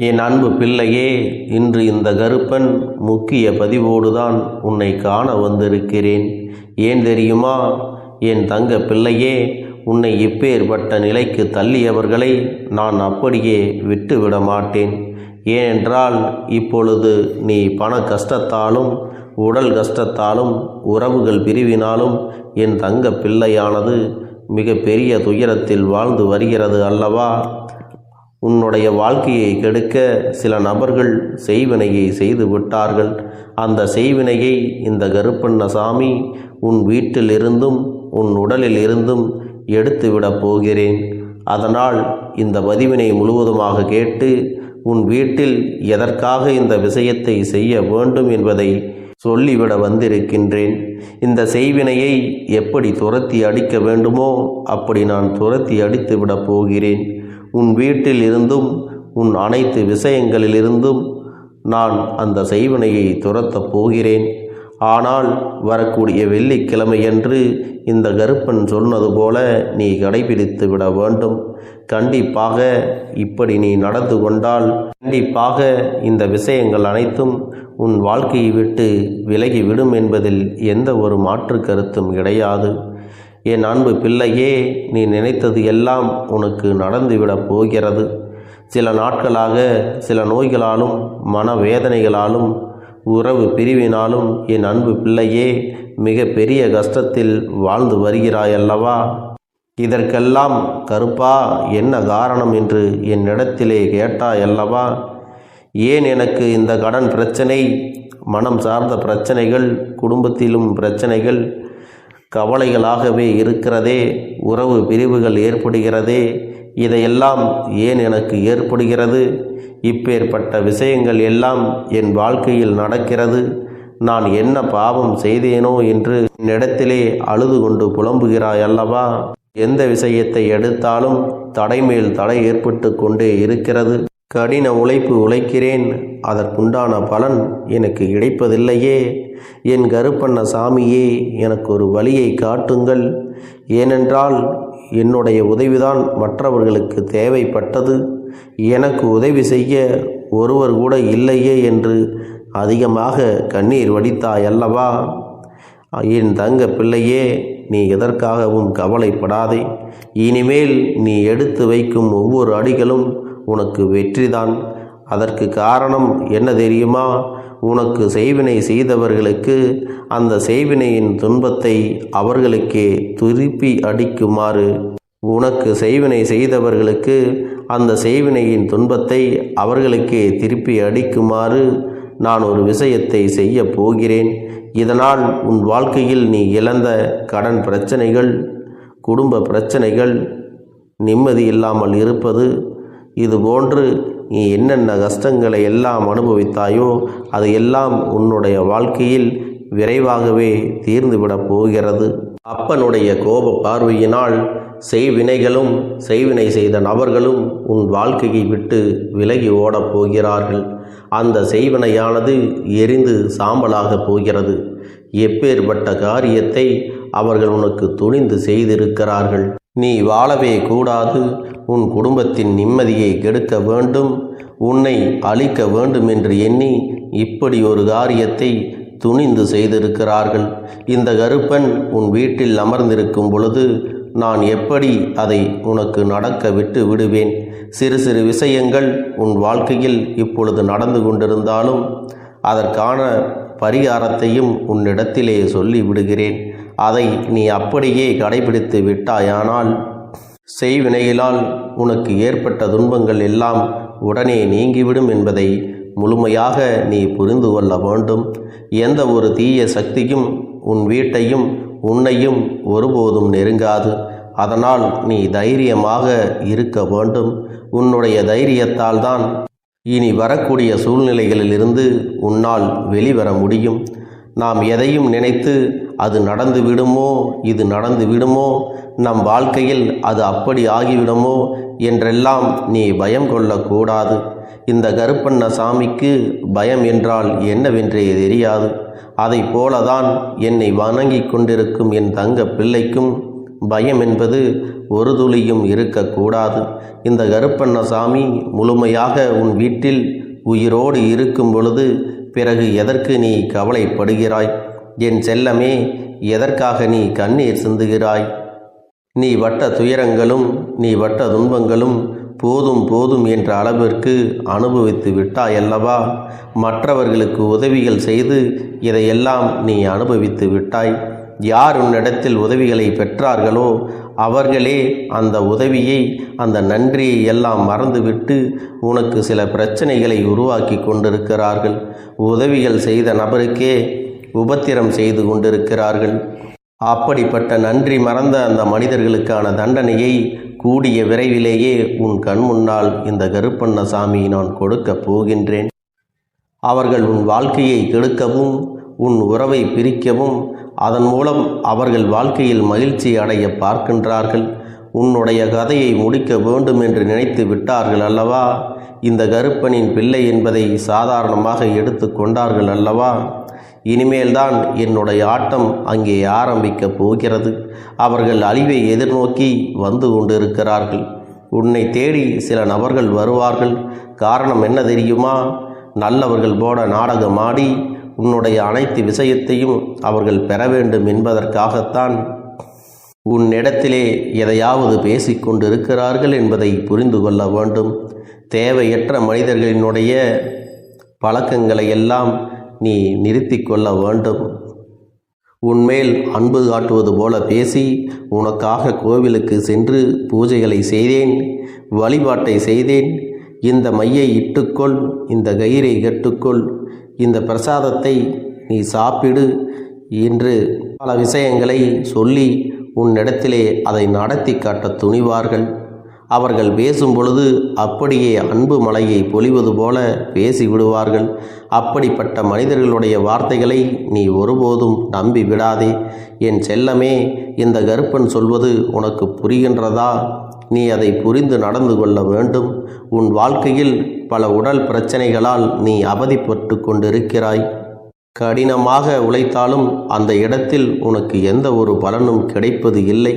என் அன்பு பிள்ளையே இன்று இந்த கருப்பன் முக்கிய பதிவோடுதான் உன்னை காண வந்திருக்கிறேன். ஏன் தெரியுமா? என் தங்க பிள்ளையே உன்னை இப்பேற்பட்ட நிலைக்கு தள்ளியவர்களை நான் அப்படியே விட்டுவிட மாட்டேன். ஏனென்றால் இப்பொழுது நீ பண கஷ்டத்தாலும் உடல் கஷ்டத்தாலும் உறவுகள் பிரிவினாலும் என் தங்க பிள்ளையானது மிக பெரிய துயரத்தில் வாழ்ந்து வருகிறது அல்லவா? உன்னுடைய வாழ்க்கையை கெடுக்க சில நபர்கள் செய்வினையை செய்து விட்டார்கள். அந்த செய்வினையை இந்த கருப்பண்ணசாமி உன் வீட்டில் இருந்தும் உன் உடலில் இருந்தும் எடுத்துவிடப் போகிறேன். அதனால் இந்த பதிவினை முழுவதுமாக கேட்டு உன் வீட்டில் எதற்காக இந்த விஷயத்தை செய்ய வேண்டும் என்பதை சொல்லிவிட வந்திருக்கின்றேன். இந்த செய்வினையை எப்படி துரத்தி அடிக்க வேண்டுமோ அப்படி நான் துரத்தி அடித்து விடப் போகிறேன். உன் வீட்டில் இருந்தும் உன் அனைத்து விஷயங்களிலிருந்தும் நான் அந்த செய்வினையை துரத்தப் போகிறேன். ஆனால் வரக்கூடிய வெள்ளிக்கிழமையன்று இந்த கருப்பன் சொன்னது போல நீ கடைபிடித்து விட வேண்டும். கண்டிப்பாக இப்படி நீ நடந்து கொண்டால் கண்டிப்பாக இந்த விஷயங்கள் அனைத்தும் உன் வாழ்க்கையை விட்டு விலகிவிடும் என்பதில் எந்த ஒரு மாற்று கருத்தும் கிடையாது. என் அன்பு பிள்ளையே நீ நினைத்தது எல்லாம் உனக்கு நடந்துவிடப் போகிறது. சில நாட்களாக சில நோய்களாலும் மனவேதனைகளாலும் உறவு பிரிவினாலும் என் அன்பு பிள்ளையே மிக பெரிய கஷ்டத்தில் வாழ்ந்து வருகிறாயல்லவா? இதற்கெல்லாம் கருப்பா என்ன காரணம் என்று என்னிடத்திலே கேட்டாயல்லவா? ஏன் எனக்கு இந்த கடன் பிரச்சனை? மனம் சார்ந்த பிரச்சனைகள் குடும்பத்திலும் பிரச்சனைகள் கவலைகளாகவே இருக்கிறதே உறவு பிரிவுகள் ஏற்படுகிறதே இதையெல்லாம் ஏன் எனக்கு ஏற்படுகிறது? இப்பேற்பட்ட விஷயங்கள் எல்லாம் என் வாழ்க்கையில் நடக்கிறது. நான் என்ன பாவம் செய்தேனோ என்று என்னிடத்திலே அழுது கொண்டு புலம்புகிறாய் அல்லவா? எந்த விஷயத்தை எடுத்தாலும் தடைமேல் தடை ஏற்பட்டு கொண்டே இருக்கிறது. கடின உழைப்பு உழைக்கிறேன் அதற்குண்டான பலன் எனக்கு கிடைப்பதில்லையே. என் கருப்பண்ண சாமியே எனக்கு ஒரு வழியை காட்டுங்கள். ஏனென்றால் என்னுடைய உதவிதான் மற்றவர்களுக்கு தேவைப்பட்டது. எனக்கு உதவி செய்ய ஒருவர் கூட இல்லையே என்று அதிகமாக கண்ணீர் வடித்தாய் அல்லவா என் தங்க பிள்ளையே நீ எதற்காகவும் கவலைப்படாதே. இனிமேல் நீ எடுத்து வைக்கும் ஒவ்வொரு அடிகளும் உனக்கு வெற்றிதான். அதற்கு காரணம் என்ன தெரியுமா? உனக்கு செய்வினை செய்தவர்களுக்கு அந்த செய்வினையின் துன்பத்தை அவர்களுக்கே திருப்பி அடிக்குமாறு. உனக்கு செய்வினை செய்தவர்களுக்கு அந்த செய்வினையின் துன்பத்தை அவர்களுக்கே திருப்பி அடிக்குமாறு நான் ஒரு விஷயத்தை செய்ய போகிறேன். இதனால் உன் வாழ்க்கையில் நீ இழந்த கடன் பிரச்சனைகள் குடும்ப பிரச்சனைகள் நிம்மதி இல்லாமல் இருப்பது இதுபோன்று நீ என்னென்ன கஷ்டங்களை எல்லாம் அனுபவித்தாயோ அது எல்லாம் உன்னுடைய வாழ்க்கையில் விரைவாகவே தீர்ந்துவிடப் போகிறது. அப்பனுடைய கோப பார்வையினால் செய்வினைகளும் செய்வினை செய்த நபர்களும் உன் வாழ்க்கையை விட்டு விலகி ஓடப் போகிறார்கள். அந்த செய்வினையானது எரிந்து சாம்பலாகப் போகிறது. எப்பேற்பட்ட காரியத்தை அவர்கள் உனக்கு துணிந்து செய்திருக்கிறார்கள். நீ வாழவே கூடாது. உன் குடும்பத்தின் நிம்மதியை கெடுக்க வேண்டும். உன்னை அழிக்க வேண்டும் என்று எண்ணி இப்படி ஒரு காரியத்தை துணிந்து செய்திருக்கிறார்கள். இந்த கருப்பன் உன் வீட்டில் அமர்ந்திருக்கும் பொழுது நான் எப்படி அதை உனக்கு நடக்க விட்டு விடுவேன்? சிறு சிறு விஷயங்கள் உன் வாழ்க்கையில் இப்பொழுது நடந்து கொண்டிருந்தாலும் அதற்கான பரிகாரத்தையும் உன்னிடத்திலே சொல்லி விடுகிறேன். அதை நீ அப்படியே கடைபிடித்து விட்டாயானால் செய்வினையிலால் உனக்கு ஏற்பட்ட துன்பங்கள் எல்லாம் உடனே நீங்கிவிடும் என்பதை முழுமையாக நீ புரிந்து கொள்ள வேண்டும். எந்த ஒரு தீய சக்தியும் உன் வீட்டையும் உன்னையும் ஒருபோதும் நெருங்காது. அதனால் நீ தைரியமாக இருக்க வேண்டும். உன்னுடைய தைரியத்தால் தான் இனி வரக்கூடிய சூழ்நிலைகளிலிருந்து உன்னால் வெளிவர முடியும். நாம் எதையும் நினைத்து அது நடந்து விடுமோ இது நடந்து விடுமோ நம் வாழ்க்கையில் அது அப்படி ஆகிவிடுமோ என்றெல்லாம் நீ பயம் கொள்ளக்கூடாது. இந்த கருப்பண்ண சாமிக்கு பயம் என்றால் என்னவென்றே தெரியாது. அதை போலதான் என்னை வணங்கி கொண்டிருக்கும் என் தங்க பிள்ளைக்கும் பயம் என்பது ஒரு துளியும் இருக்கக்கூடாது. இந்த கருப்பண்ண சாமி முழுமையாக உன் வீட்டில் உயிரோடு இருக்கும் பொழுது பிறகு எதற்கு நீ கவலைப்படுகிறாய்? என் செல்லமே எதற்காக நீ கண்ணீர் சிந்துகிறாய்? நீ வட்ட துயரங்களும் நீ வட்ட துன்பங்களும் போதும் போதும் என்ற அளவிற்கு அனுபவித்து விட்டாயல்லவா? மற்றவர்களுக்கு உதவிகள் செய்து இதையெல்லாம் நீ அனுபவித்து விட்டாய். யார் உன்னிடத்தில் உதவிகளை பெற்றார்களோ அவர்களே அந்த உதவியை அந்த நன்றியை எல்லாம் மறந்துவிட்டு உனக்கு சில பிரச்சனைகளை உருவாக்கி கொண்டிருக்கிறார்கள். உதவிகள் செய்த நபருக்கே உபத்திரம் செய்து கொண்டிருக்கிறார்கள். அப்படிப்பட்ட நன்றி மறந்த அந்த மனிதர்களுக்கான தண்டனையை கூடிய விரைவிலேயே உன் கண் முன்னால் இந்த கருப்பண்ணசாமி நான் கொடுக்கப் போகின்றேன். அவர்கள் உன் வாழ்க்கையை கெடுக்கவும் உன் உறவை பிரிக்கவும் அதன் மூலம் அவர்கள் வாழ்க்கையில் மகிழ்ச்சி அடைய பார்க்கின்றார்கள். உன்னுடைய கதையை முடிக்க வேண்டும் என்று நினைத்து விட்டார்கள் அல்லவா? இந்த கருப்பனின் பிள்ளை என்பதை சாதாரணமாக எடுத்து கொண்டார்கள் அல்லவா? இனிமேல்தான் என்னுடைய ஆட்டம் அங்கே ஆரம்பிக்கப் போகிறது. அவர்கள் அழிவை எதிர்நோக்கி வந்து கொண்டிருக்கிறார்கள். உன்னை தேடி சில நபர்கள் வருவார்கள். காரணம் என்ன தெரியுமா? நல்லவர்கள் போட நாடகமாடி உன்னுடைய அனைத்து விஷயத்தையும் அவர்கள் பெற வேண்டும் என்பதற்காகத்தான் உன்னிடத்திலே எதையாவது பேசிக்கொண்டிருக்கிறார்கள் என்பதை புரிந்து கொள்ள வேண்டும். தேவையற்ற மனிதர்களினுடைய பழக்கங்களை எல்லாம் நீ நிறுத்தி கொள்ள வேண்டும். உன்மேல் அன்பு காட்டுவது போல பேசி உனக்காக கோவிலுக்கு சென்று பூஜைகளை செய்தேன் வழிபாட்டை செய்தேன். இந்த மையை இட்டுக்கொள் இந்த கயிறை கட்டுக்கொள். இந்த பிரசாதத்தை நீ சாப்பிடு என்று பல விஷயங்களை சொல்லி உன்னிடத்திலே அதை நடத்தி காட்ட துணிவார்கள். அவர்கள் பேசும் பொழுது அப்படியே அன்பு மலையை பொழிவது போல பேசி விடுவார்கள் அப்படிப்பட்ட மனிதர்களுடைய வார்த்தைகளை நீ ஒருபோதும் நம்பி விடாதே என் செல்லமே இந்த கருப்பன் சொல்வது உனக்கு புரிகின்றதா? நீ அதை புரிந்து நடந்து கொள்ள வேண்டும். உன் வாழ்க்கையில் பல உடல் பிரச்சனைகளால் நீ அவதிப்பட்டு கொண்டிருக்கிறாய். கடினமாக உழைத்தாலும் அந்த இடத்தில் உனக்கு எந்த ஒரு பலனும் கிடைப்பது இல்லை.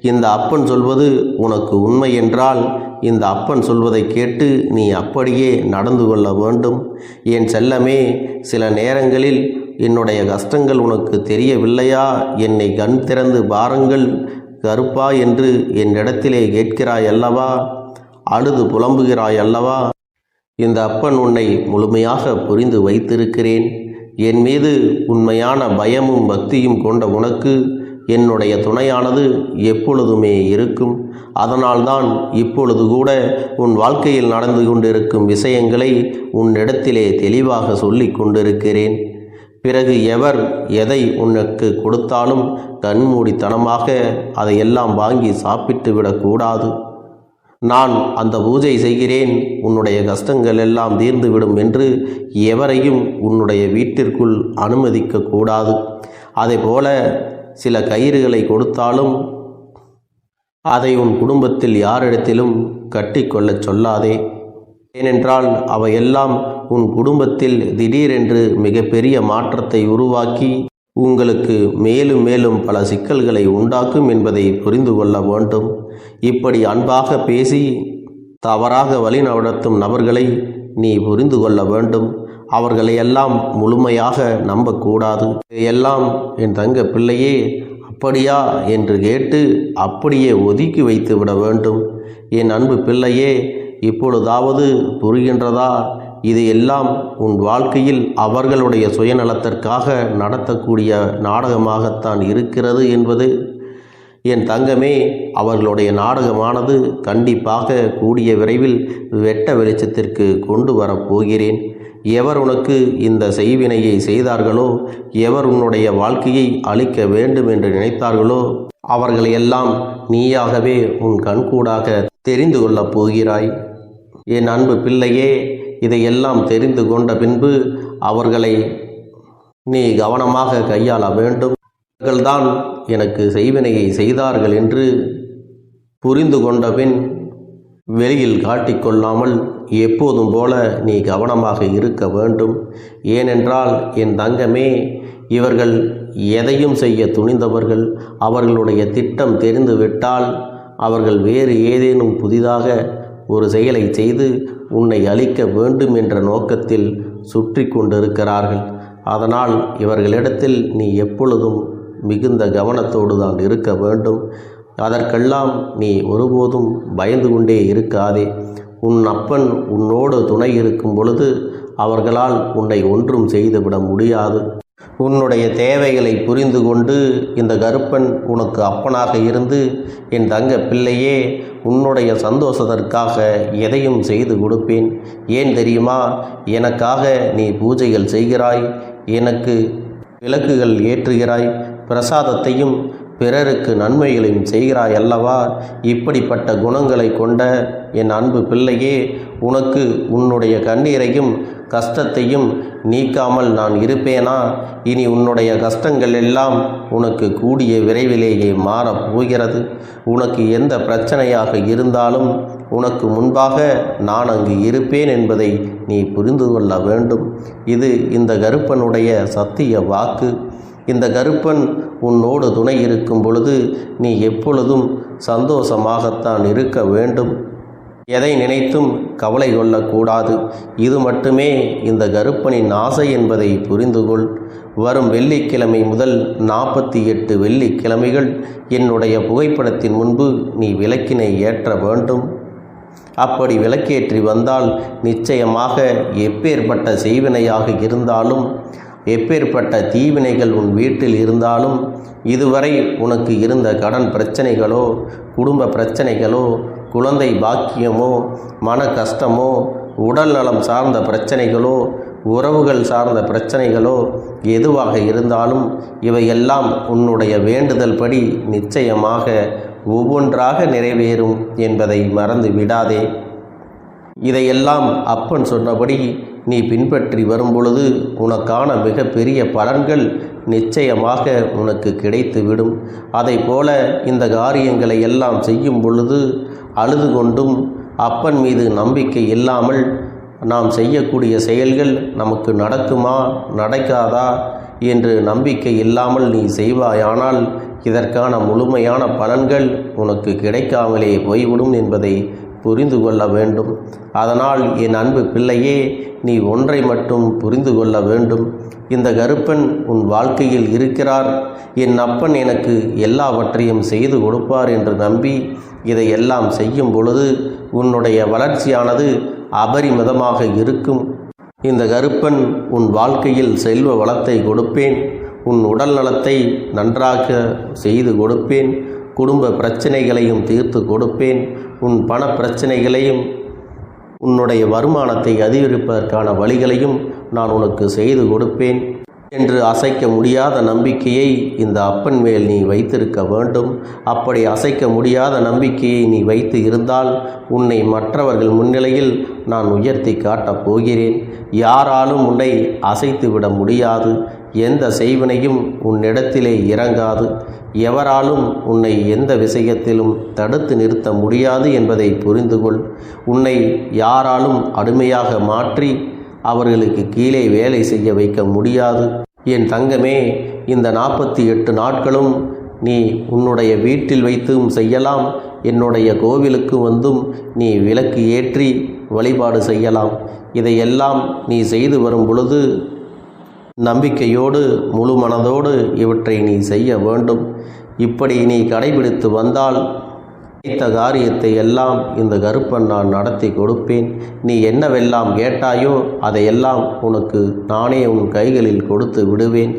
இந்த அப்பன் சொல்வது உனக்கு உண்மை என்றால் இந்த அப்பன் சொல்வதை கேட்டு நீ அப்படியே நடந்து கொள்ள வேண்டும். என் செல்லமே சில நேரங்களில் என்னுடைய கஷ்டங்கள் உனக்கு தெரியவில்லையா? என்னை கண் திறந்து பாருங்கள். கருப்பா என்று என்னிடத்திலே கேட்கிறாய் அல்லவா அழுது புலம்புகிறாய் அல்லவா இந்த அப்பன் உன்னை முழுமையாக புரிந்து வைத்திருக்கிறேன். என் மீது உண்மையான பயமும் பக்தியும் கொண்ட உனக்கு என்னுடைய துணையானது எப்பொழுதுமே இருக்கும். அதனால்தான் இப்பொழுது கூட உன் வாழ்க்கையில் நடந்து கொண்டிருக்கும் விஷயங்களை உன்னிடத்திலே தெளிவாக சொல்லி கொண்டிருக்கிறேன். பிறகு எவர் எதை உனக்கு கொடுத்தாலும் கண்மூடித்தனமாக அதையெல்லாம் வாங்கி சாப்பிட்டு விடக்கூடாது நான் அந்த பூஜை செய்கிறேன் உன்னுடைய கஷ்டங்கள் எல்லாம் தீர்ந்துவிடும் என்று எவரையும் உன்னுடைய வீட்டிற்குள் அனுமதிக்க கூடாது. போல சில கயிறுகளை கொடுத்தாலும் அதை உன் குடும்பத்தில் யாரிடத்திலும் கட்டிக்கொள்ளச் சொல்லாதே. ஏனென்றால் அவையெல்லாம் உன் குடும்பத்தில் திடீரென்று மிகப்பெரிய மாற்றத்தை உருவாக்கி உங்களுக்கு மேலும் மேலும் பல சிக்கல்களை உண்டாக்கும் என்பதை புரிந்து கொள்ள வேண்டும். இப்படி அன்பாக பேசி தவறாக வழி நடத்தும் நபர்களை நீ புரிந்து கொள்ள வேண்டும். அவர்களை எல்லாம் முழுமையாக நம்பக்கூடாது. எல்லாம் என் தங்க பிள்ளையே அப்படியா என்று கேட்டு அப்படியே ஒதுக்கி வைத்து விட வேண்டும். என் அன்பு பிள்ளையே இப்பொழுதாவது புரிகின்றதா? இது எல்லாம் உன் வாழ்க்கையில் அவர்களுடைய சுயநலத்திற்காக நடத்தக்கூடிய நாடகமாகத்தான் இருக்கிறது என்பது என் தங்கமே அவர்களுடைய நாடகமானது கண்டிப்பாக கூடிய விரைவில் வெட்ட வெளிச்சத்திற்கு கொண்டு வரப்போகிறேன் எவர் உனக்கு இந்த செய்வினையை செய்தார்களோ? எவர் உன்னுடைய வாழ்க்கையை அழிக்க வேண்டும் என்று நினைத்தார்களோ? அவர்களையெல்லாம் நீயாகவே உன் கண்கூடாக தெரிந்து கொள்ளப் போகிறாய். என் அன்பு பிள்ளையே இதையெல்லாம் தெரிந்து கொண்ட பின்பு அவர்களை நீ கவனமாக கையாள வேண்டும். அவர்கள்தான் எனக்கு செய்வினையை செய்தார்கள் என்று புரிந்து கொண்ட பின் வெளியில் காட்டிக்கொள்ளாமல் எப்போதும் போல நீ கவனமாக இருக்க வேண்டும். ஏனென்றால் என் தங்கமே இவர்கள் எதையும் செய்ய துணிந்தவர்கள். அவர்களுடைய திட்டம் தெரிந்துவிட்டால் அவர்கள் வேறு ஏதேனும் புதிதாக ஒரு செயலை செய்து உன்னை அழிக்க வேண்டும் என்ற நோக்கத்தில் சுற்றி கொண்டிருக்கிறார்கள். அதனால் இவர்களிடத்தில் நீ எப்பொழுதும் மிகுந்த கவனத்தோடு தான் இருக்க வேண்டும். அதற்கெல்லாம் நீ ஒருபோதும் பயந்து கொண்டே இருக்காதே. உன் அப்பன் உன்னோடு துணை இருக்கும் பொழுது அவர்களால் உன்னை ஒன்றும் செய்துவிட முடியாது. உன்னுடைய தேவைகளை புரிந்து கொண்டு இந்த கருப்பன் உனக்கு அப்பனாக இருந்து என் தங்க பிள்ளையே உன்னுடைய சந்தோஷத்திற்காக எதையும் செய்து கொடுப்பேன். ஏன் தெரியுமா? எனக்காக நீ பூஜைகள் செய்கிறாய். எனக்கு விளக்குகள் ஏற்றுகிறாய். பிரசாதத்தையும் பிறருக்கு நன்மைகளையும் செய்கிறாய் அல்லவா? இப்படிப்பட்ட குணங்களை கொண்ட என் அன்பு பிள்ளையே உனக்கு உன்னுடைய கண்ணீரையும் கஷ்டத்தையும் நீக்காமல் நான் இருப்பேனா? இனி உன்னுடைய கஷ்டங்கள் எல்லாம் உனக்கு கூடிய விரைவிலேயே மாறப் போகிறது. உனக்கு எந்த பிரச்சனையாக இருந்தாலும் உனக்கு முன்பாக நான் அங்கு இருப்பேன் என்பதை நீ புரிந்து கொள்ள வேண்டும். இது இந்த கருப்பனுடைய சத்திய வாக்கு. இந்த கருப்பன் உன்னோடு துணை இருக்கும் பொழுது நீ எப்பொழுதும் சந்தோஷமாகத்தான் இருக்க வேண்டும். எதை நினைத்தும் கவலை கொள்ளக்கூடாது. இது மட்டுமே இந்த கருப்பனின் ஆசை என்பதை புரிந்து கொள் வரும் வெள்ளிக்கிழமை முதல் நாற்பத்தி எட்டு வெள்ளிக்கிழமைகள் என்னுடைய புகைப்படத்தின் முன்பு நீ விளக்கினை ஏற்ற வேண்டும். அப்படி விளக்கேற்றி வந்தால் நிச்சயமாக எப்பேற்பட்ட செய்வினையாக இருந்தாலும் எப்பேற்பட்ட தீவினைகள் உன் வீட்டில் இருந்தாலும் இதுவரை உனக்கு இருந்த கடன் பிரச்சனைகளோ குடும்ப பிரச்சனைகளோ குழந்தை பாக்கியமோ மன கஷ்டமோ உடல் நலம் சார்ந்த பிரச்சனைகளோ உறவுகள் சார்ந்த பிரச்சனைகளோ எதுவாக இருந்தாலும் இவையெல்லாம் உன்னுடைய வேண்டுதல் படி நிச்சயமாக ஒவ்வொன்றாக நிறைவேறும் என்பதை மறந்து விடாதே. இதையெல்லாம் அப்பன் சொன்னபடி நீ பின்பற்றி வரும்பொழுது உனக்கான மிகப்பெரிய பலன்கள் நிச்சயமாக உனக்கு கிடைத்துவிடும். அதை போல இந்த காரியங்களை எல்லாம் செய்யும் பொழுது அழுது கொண்டும் அப்பன் மீது நம்பிக்கை இல்லாமல் நாம் செய்யக்கூடிய செயல்கள் நமக்கு நடக்குமா நடக்காதா என்று நம்பிக்கை இல்லாமல் நீ செய்வாயானால் இதற்கான முழுமையான பலன்கள் உனக்கு கிடைக்காமலே போய்விடும் என்பதை புரிந்து கொள்ள வேண்டும். அதனால் என் அன்பு பிள்ளையே நீ ஒன்றை மட்டும் புரிந்து கொள்ள வேண்டும். இந்த கருப்பன் உன் வாழ்க்கையில் இருக்கிறார். என் அப்பன் எனக்கு எல்லாவற்றையும் செய்து கொடுப்பார் என்று நம்பி இதையெல்லாம் செய்யும் பொழுது உன்னுடைய வளர்ச்சியானது அபரிமிதமாக இருக்கும். இந்த கருப்பன் உன் வாழ்க்கையில் செல்வ வளத்தை கொடுப்பேன். உன் உடல் நலத்தை நன்றாக செய்து கொடுப்பேன். குடும்ப பிரச்சனைகளையும் தீர்த்து கொடுப்பேன். உன் பண பிரச்சனைகளையும் உன்னுடைய வருமானத்தை அதிகரிப்பதற்கான வழிகளையும் நான் உனக்கு செய்து கொடுப்பேன் என்று அசைக்க முடியாத நம்பிக்கையை இந்த அப்பன் மேல் நீ வைத்திருக்க வேண்டும். அப்படி அசைக்க முடியாத நம்பிக்கையை நீ வைத்து இருந்தால் உன்னை மற்றவர்கள் முன்னிலையில் நான் உயர்த்தி காட்டப் போகிறேன். யாராலும் உன்னை அசைத்து விட முடியாது. எந்த செய்வினையும் உன்னிடத்திலே இறங்காது. எவராலும் உன்னை எந்த விஷயத்திலும் தடுத்து நிறுத்த முடியாது என்பதை புரிந்து கொள் உன்னை யாராலும் அடிமையாக மாற்றி அவர்களுக்கு கீழே வேலை செய்ய வைக்க முடியாது. என் தங்கமே இந்த நாற்பத்தி எட்டு நாட்களும் நீ உன்னுடைய வீட்டில் வைத்தும் செய்யலாம். என்னுடைய கோவிலுக்கு வந்தும் நீ விளக்கு ஏற்றி வழிபாடு செய்யலாம். இதையெல்லாம் நீ செய்து வரும் பொழுது நம்பிக்கையோடு முழு மனதோடு இவற்றை நீ செய்ய வேண்டும். இப்படி நீ கடைபிடித்து வந்தால் நினைத்த காரியத்தை எல்லாம் இந்த கருப்பன் நான் நடத்தி கொடுப்பேன். நீ என்னவெல்லாம் கேட்டாயோ அதையெல்லாம் உனக்கு நானே உன் கைகளில் கொடுத்து விடுவேன்.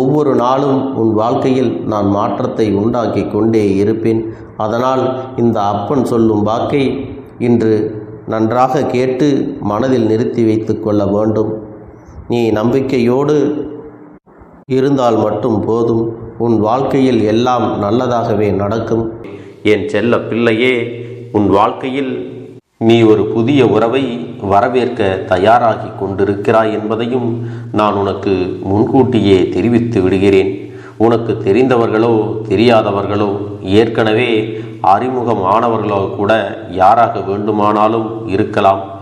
ஒவ்வொரு நாளும் உன் வாழ்க்கையில் நான் மாற்றத்தை உண்டாக்கி கொண்டே இருப்பேன். அதனால் இந்த அப்பன் சொல்லும் வாக்கை இன்று நன்றாக கேட்டு மனதில் நிறுத்தி வைத்து கொள்ள வேண்டும். நீ நம்பிக்கையோடு இருந்தால் மட்டும் போதும். உன் வாழ்க்கையில் எல்லாம் நல்லதாகவே நடக்கும். என் செல்ல பிள்ளையே உன் வாழ்க்கையில் நீ ஒரு புதிய உறவை வரவேற்க தயாராகி கொண்டிருக்கிறாய் என்பதையும் நான் உனக்கு முன்கூட்டியே தெரிவித்து விடுகிறேன். உனக்கு தெரிந்தவர்களோ தெரியாதவர்களோ ஏற்கனவே அறிமுகமானவர்களோ கூட யாராக வேண்டுமானாலும் இருக்கலாம்.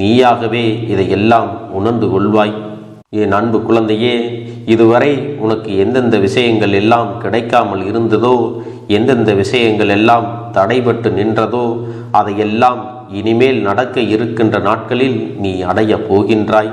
நீயாகவே இதையெல்லாம் உணர்ந்து கொள்வாய். என் அன்பு குழந்தையே இதுவரை உனக்கு எந்தெந்த விஷயங்கள் எல்லாம் கிடைக்காமல் இருந்ததோ எந்தெந்த விஷயங்கள் எல்லாம் தடைபட்டு நின்றதோ அதையெல்லாம் இனிமேல் நடக்க இருக்கின்ற நாட்களில் நீ அடையப் போகின்றாய்.